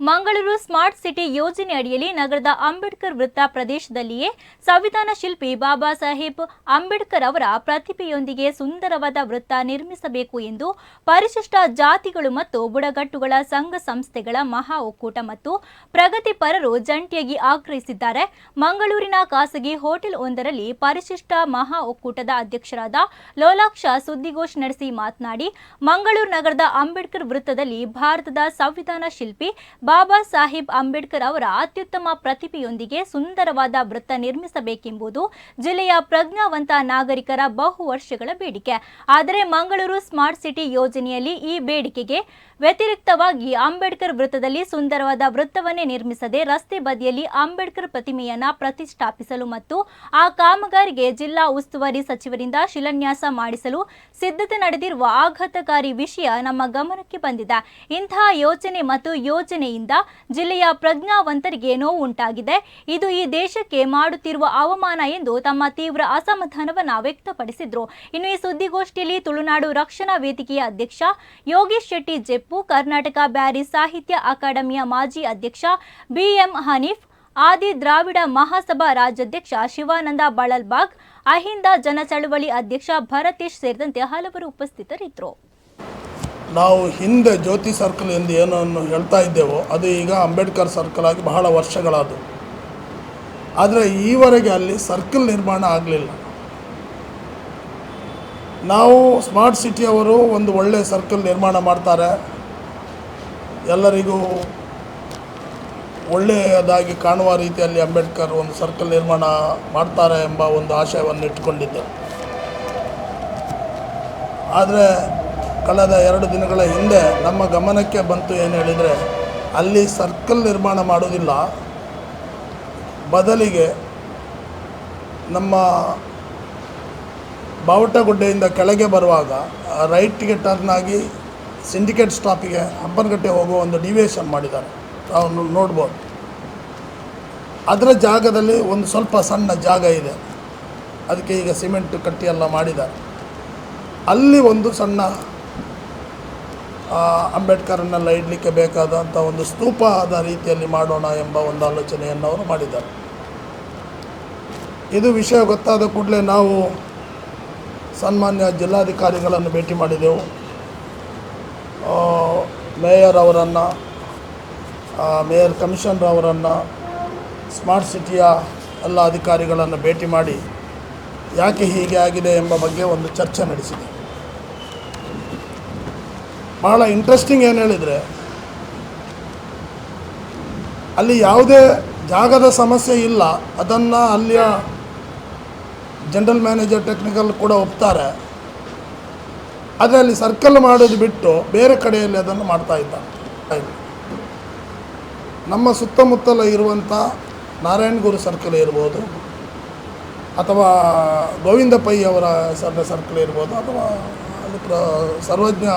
Mangaluru smart city ಯೋಜನೆ ಅಡಿಯಲ್ಲಿ ನಗರದ ಅಂಬೇಡ್ಕರ್ ವೃತ್ತ ಪ್ರದೇಶದಲ್ಲಿಯೇ ಸಂವಿಧಾನ ಶಿಲ್ಪಿ ಬಾಬಾ ಸಾಹೇಬ್ ಅಂಬೇಡ್ಕರ್ ಅವರ ಪ್ರತಿಭೆಯೊಂದಿಗೆ ಸುಂದರವಾದ ವೃತ್ತ ನಿರ್ಮಿಸಬೇಕು ಎಂದು ಪರಿಶಿಷ್ಟ ಜಾತಿಗಳು ಮತ್ತು ಬುಡಗಟ್ಟುಗಳ ಸಂಘ ಸಂಸ್ಥೆಗಳ ಮಹಾ ಒಕ್ಕೂಟ ಮತ್ತು ಪ್ರಗತಿಪರರು ಜಂಟಿಯಾಗಿ ಆಗ್ರಹಿಸಿದ್ದಾರೆ. ಮಂಗಳೂರಿನ ಖಾಸಗಿ ಹೋಟೆಲ್ ಒಂದರಲ್ಲಿ ಪರಿಶಿಷ್ಟ ಮಹಾ ಒಕ್ಕೂಟದ ಅಧ್ಯಕ್ಷರಾದ ಲೋಲಾಕ್ಷ ಸುದ್ದಿಗೋಷ್ಠಿ ನಡೆಸಿ ಮಾತನಾಡಿ, ಮಂಗಳೂರು ನಗರದ ಅಂಬೇಡ್ಕರ್ ವೃತ್ತದಲ್ಲಿ ಭಾರತದ ಸಂವಿಧಾನ ಶಿಲ್ಪಿ ಬಾಬಾ ಸಾಹೇಬ್ ಅಂಬೇಡ್ಕರ್ ಅವರ ಅತ್ಯುತ್ತಮ ಪ್ರತಿಭೆಯೊಂದಿಗೆ ಸುಂದರವಾದ ವೃತ್ತ ನಿರ್ಮಿಸಬೇಕೆಂಬುದು ಜಿಲ್ಲೆಯ ಪ್ರಜ್ಞಾವಂತ ನಾಗರಿಕರ ಬಹು ವರ್ಷಗಳ ಬೇಡಿಕೆ. ಆದರೆ ಮಂಗಳೂರು ಸ್ಮಾರ್ಟ್ ಸಿಟಿ ಯೋಜನೆಯಲ್ಲಿ ಈ ಬೇಡಿಕೆಗೆ ವ್ಯತಿರಿಕ್ತವಾಗಿ ಅಂಬೇಡ್ಕರ್ ವೃತ್ತದಲ್ಲಿ ಸುಂದರವಾದ ವೃತ್ತವನ್ನೇ ನಿರ್ಮಿಸದೆ ರಸ್ತೆ ಬದಿಯಲ್ಲಿ ಅಂಬೇಡ್ಕರ್ ಪ್ರತಿಮೆಯನ್ನ ಪ್ರತಿಷ್ಠಾಪಿಸಲು ಮತ್ತು ಆ ಕಾಮಗಾರಿಗೆ ಜಿಲ್ಲಾ ಉಸ್ತುವಾರಿ ಸಚಿವರಿಂದ ಶಿಲಾನ್ಯಾಸ ಮಾಡಿಸಲು ಸಿದ್ಧತೆ ನಡೆದಿರುವ ಆಘಾತಕಾರಿ ವಿಷಯ ನಮ್ಮ ಗಮನಕ್ಕೆ ಬಂದಿದೆ. ಇಂತಹ ಯೋಜನೆ ಮತ್ತು ಯೋಜನೆಯಿಂದ ಜಿಲ್ಲೆಯ ಪ್ರಜ್ಞಾವಂತರಿಗೆ ನೋವು ಉಂಟಾಗಿದೆ ಇದು ಈ ದೇಶಕ್ಕೆ ಮಾಡುತ್ತಿರುವ ಅವಮಾನ ಎಂದು ತಮ್ಮ ತೀವ್ರ ಅಸಮಾಧಾನವನ್ನು ವ್ಯಕ್ತಪಡಿಸಿದ್ರು. ಇನ್ನು ಈ ಸುದ್ದಿಗೋಷ್ಠಿಯಲ್ಲಿ ತುಳುನಾಡು ರಕ್ಷಣಾ ವೇದಿಕೆಯ ಅಧ್ಯಕ್ಷ ಯೋಗೇಶ್ ಶೆಟ್ಟಿ ಜೆಪ್ಪು, ಕರ್ನಾಟಕ ಬ್ಯಾರಿ ಸಾಹಿತ್ಯ ಅಕಾಡೆಮಿಯ ಮಾಜಿ ಅಧ್ಯಕ್ಷ ಬಿಎಂ ಹನೀಫ್, ಆದಿ ದ್ರಾವಿಡ ಮಹಾಸಭಾ ರಾಜ್ಯಾಧ್ಯಕ್ಷ ಶಿವಾನಂದ ಬಳಲ್ಬಾಗ್, ಅಹಿಂದ ಜನಚಳವಳಿ ಅಧ್ಯಕ್ಷ ಭರತೇಶ್ ಸೇರಿದಂತೆ ಹಲವರು ಉಪಸ್ಥಿತರಿದ್ದರು. ನಾವು ಹಿಂದೆ ಜ್ಯೋತಿ ಸರ್ಕಲ್ ಎಂದು ಏನನ್ನು ಹೇಳ್ತಾ ಇದ್ದೇವೋ, ಅದು ಈಗ ಅಂಬೇಡ್ಕರ್ ಸರ್ಕಲ್ ಆಗಿ ಬಹಳ ವರ್ಷಗಳಾದವು. ಆದರೆ ಈವರೆಗೆ ಅಲ್ಲಿ ಸರ್ಕಲ್ ನಿರ್ಮಾಣ ಆಗಲಿಲ್ಲ. ನಾವು ಸ್ಮಾರ್ಟ್ ಸಿಟಿಯವರು ಒಂದು ಒಳ್ಳೆಯ ಸರ್ಕಲ್ ನಿರ್ಮಾಣ ಮಾಡ್ತಾರೆ. ಎಲ್ಲರಿಗೂ ಒಳ್ಳೆಯದಾಗಿ ಕಾಣುವ ರೀತಿಯಲ್ಲಿ ಅಂಬೇಡ್ಕರ್ ಒಂದು ಸರ್ಕಲ್ ನಿರ್ಮಾಣ ಮಾಡ್ತಾರೆ ಎಂಬ ಒಂದು ಆಶಯವನ್ನು ಇಟ್ಕೊಂಡಿದ್ದೆ ಆದರೆ ಕಳೆದ ಎರಡು ದಿನಗಳ ಹಿಂದೆ ನಮ್ಮ ಗಮನಕ್ಕೆ ಬಂತು ಏನು ಹೇಳಿದರೆ, ಅಲ್ಲಿ ಸರ್ಕಲ್ ನಿರ್ಮಾಣ ಮಾಡೋದಿಲ್ಲ ಬದಲಿಗೆ ನಮ್ಮ ಬಾವಟಗುಡ್ಡೆಯಿಂದ ಕೆಳಗೆ ಬರುವಾಗ ರೈಟ್ಗೆ ಟರ್ನ್ ಆಗಿ ಸಿಂಡಿಕೇಟ್ ಸ್ಟಾಪಿಗೆ ಹಬ್ಬನಗಟ್ಟೆ ಹೋಗುವ ಒಂದು ಡಿವಿಯೇಷನ್ ಮಾಡಿದ್ದಾರೆ. ನಾವು ನೋ- ನೋಡ್ಬೋದು. ಅದರ ಜಾಗದಲ್ಲಿ ಒಂದು ಸ್ವಲ್ಪ ಸಣ್ಣ ಜಾಗ ಇದೆ. ಅದಕ್ಕೆ ಈಗ ಸಿಮೆಂಟ್ ಕಟ್ಟಿ ಎಲ್ಲ ಮಾಡಿದ್ದಾರೆ. ಅಲ್ಲಿ ಒಂದು ಸಣ್ಣ ಅಂಬೇಡ್ಕರನ್ನೆಲ್ಲ ಇಡಲಿಕ್ಕೆ ಬೇಕಾದಂಥ ಒಂದು ಸ್ತೂಪ ಆದ ರೀತಿಯಲ್ಲಿ ಮಾಡೋಣ ಎಂಬ ಒಂದು ಆಲೋಚನೆಯನ್ನು ಅವರು ಮಾಡಿದ್ದಾರೆ. ಇದು ವಿಷಯ ಗೊತ್ತಾದ ಕೂಡಲೇ ನಾವು ಸನ್ಮಾನ್ಯ ಜಿಲ್ಲಾಧಿಕಾರಿಗಳನ್ನು ಭೇಟಿ ಮಾಡಿದೆವು. ಮೇಯರ್ ಅವರನ್ನು ಮೇಯರ್ ಕಮಿಷನರ್ ಅವರನ್ನು, ಸ್ಮಾರ್ಟ್ ಸಿಟಿಯ ಎಲ್ಲ ಅಧಿಕಾರಿಗಳನ್ನು ಭೇಟಿ ಮಾಡಿ ಯಾಕೆ ಹೀಗೆ ಆಗಿದೆ ಎಂಬ ಬಗ್ಗೆ ಒಂದು ಚರ್ಚೆ ನಡೆಸಿದೆ. ಬಹಳ ಇಂಟ್ರೆಸ್ಟಿಂಗ್ ಏನು ಹೇಳಿದರೆ, ಅಲ್ಲಿ ಯಾವುದೇ ಜಾಗದ ಸಮಸ್ಯೆ ಇಲ್ಲ, ಅದನ್ನು ಅಲ್ಲಿಯ ಜನರಲ್ ಮ್ಯಾನೇಜರ್ ಟೆಕ್ನಿಕಲ್ ಕೂಡ ಒಪ್ತಾರೆ. ಆದರೆ ಅಲ್ಲಿ ಸರ್ಕಲ್ ಮಾಡೋದು ಬಿಟ್ಟು ಬೇರೆ ಕಡೆಯಲ್ಲಿ ಅದನ್ನು ಮಾಡ್ತಾ ಇದ್ದಾರೆ. ನಮ್ಮ ಸುತ್ತಮುತ್ತಲ ಇರುವಂಥ ನಾರಾಯಣಗುರು ಸರ್ಕಲ್ ಇರ್ಬೋದು, ಅಥವಾ ಗೋವಿಂದ ಪೈ ಅವರ ಸರ್ಕಲ್ ಇರ್ಬೋದು, ಅಥವಾ ಸರ್ವಜ್ಞ